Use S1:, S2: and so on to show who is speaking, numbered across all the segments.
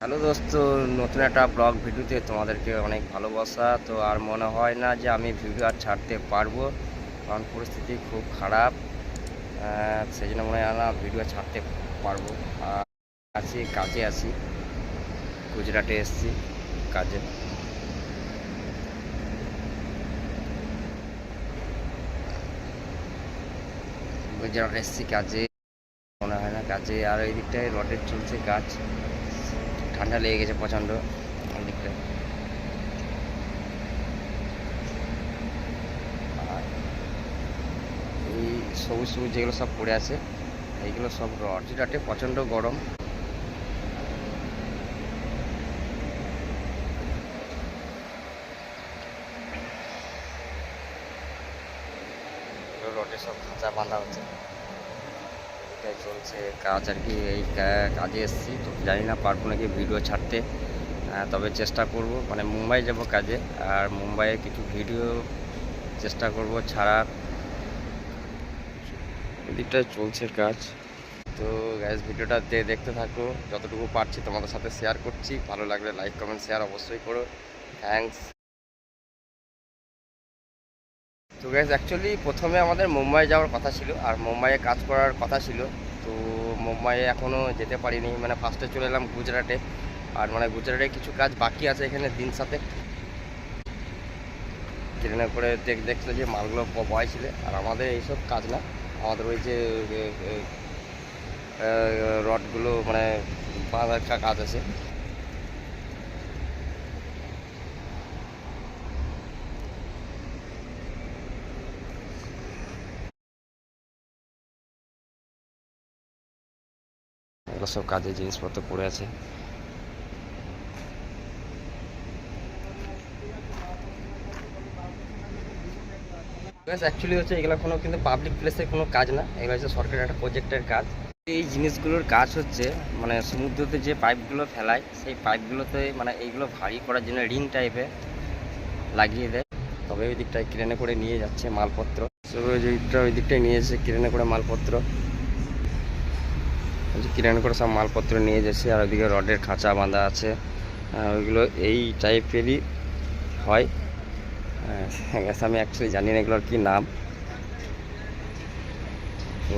S1: Hello দোস্ত, নতুন একটা ব্লগ ভিডিওতে তোমাদেরকে অনেক ভালোবাসা। তো আর মনে হয় না যে আমি ভিডিও আর ছাড়তে পারব, কারণ পরিস্থিতি খুব খারাপ। সেই জন্য মনে হয় না ভিডিও ছাড়তে পারব। আর আছি, কাজে আছি। গুজরাটে এসেছি কাজে। গুজরাটে এসেছি কাজে। মনে হয় না কাজে। আর এই দিকটায় রডের চলছে কাজ। ঠান্ডা লেগে গেছে প্রচণ্ড আর এই সবুজ সবুজ যেগুলো সব পড়ে আছে, এইগুলো সব রড গুজরাটে প্রচণ্ড গরম। রডে সব খাঁচা বাঁধা হচ্ছে। এটাই চলছে কাজ আর কি, এই কাজে এসেছি। তো জানি না, পারব নাকি ভিডিও ছাড়তে। তবে চেষ্টা করব। মানে মুম্বাই যাব কাজে। আর মুম্বাইয়ে কিছু ভিডিও চেষ্টা করব ছাড়ার। এদিকটায় চলছে কাজ। তো গ্যাস ভিডিওটা দেখতে থাকো। যতটুকু পারছি তোমাদের সাথে শেয়ার করছি। ভালো লাগলে লাইক কমেন্ট শেয়ার অবশ্যই করো। থ্যাঙ্কস তো গ্যাস অ্যাকচুয়ালি প্রথমে আমাদের মুম্বাই যাওয়ার কথা ছিল। আর মুম্বাইয়ে কাজ করার কথা ছিল। তো মুম্বাইয়ে এখনও যেতে পারিনি। মানে ফার্স্টে চলে এলাম গুজরাটে। আর মানে গুজরাটে কিছু কাজ বাকি আছে এখানে দিন সাথে। ট্রেনে করে দেখ দেখছিল যে মালগুলো বয় ছিল। আর আমাদের এইসব কাজ না। আমাদের ওই যে রডগুলো মানে বাঁধার কাজ আছে। এগুলো সব কাজের জিনিসপত্র পড়ে আছে। অ্যাকচুয়ালি হচ্ছে এগুলো কোনো কিন্তু পাবলিক প্লেসের কোনো কাজ না, এগুলো হচ্ছে সরকারের একটা প্রজেক্টের কাজ। এই জিনিসগুলোর কাজ হচ্ছে মানে সমুদ্রতে যে পাইপগুলো ফেলায়, সেই পাইপগুলোতে মানে এইগুলো ভারী করার জন্য রিং টাইপের লাগিয়ে দেয়। তবে ওই দিকটায় ক্রেনে করে নিয়ে যাচ্ছে মালপত্র। ওই দিকটা ওই দিকটায় নিয়ে এসেছে ক্রেনে করে মালপত্র। যে কিরান করে সব মালপত্র নিয়ে যাচ্ছে, আর ওইদিকে রডের খাঁচা বাঁধা আছে। ওইগুলো এই টাইপেরই হয়। গ্যাস আমি অ্যাকচুয়ালি জানি না এগুলোর কী নাম।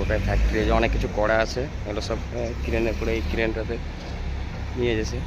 S1: ওটাই ফ্যাক্টরি অনেক কিছু করা আছে। এগুলো সব ক্রেনে করে এই ক্রেনটাতে নিয়ে যেছে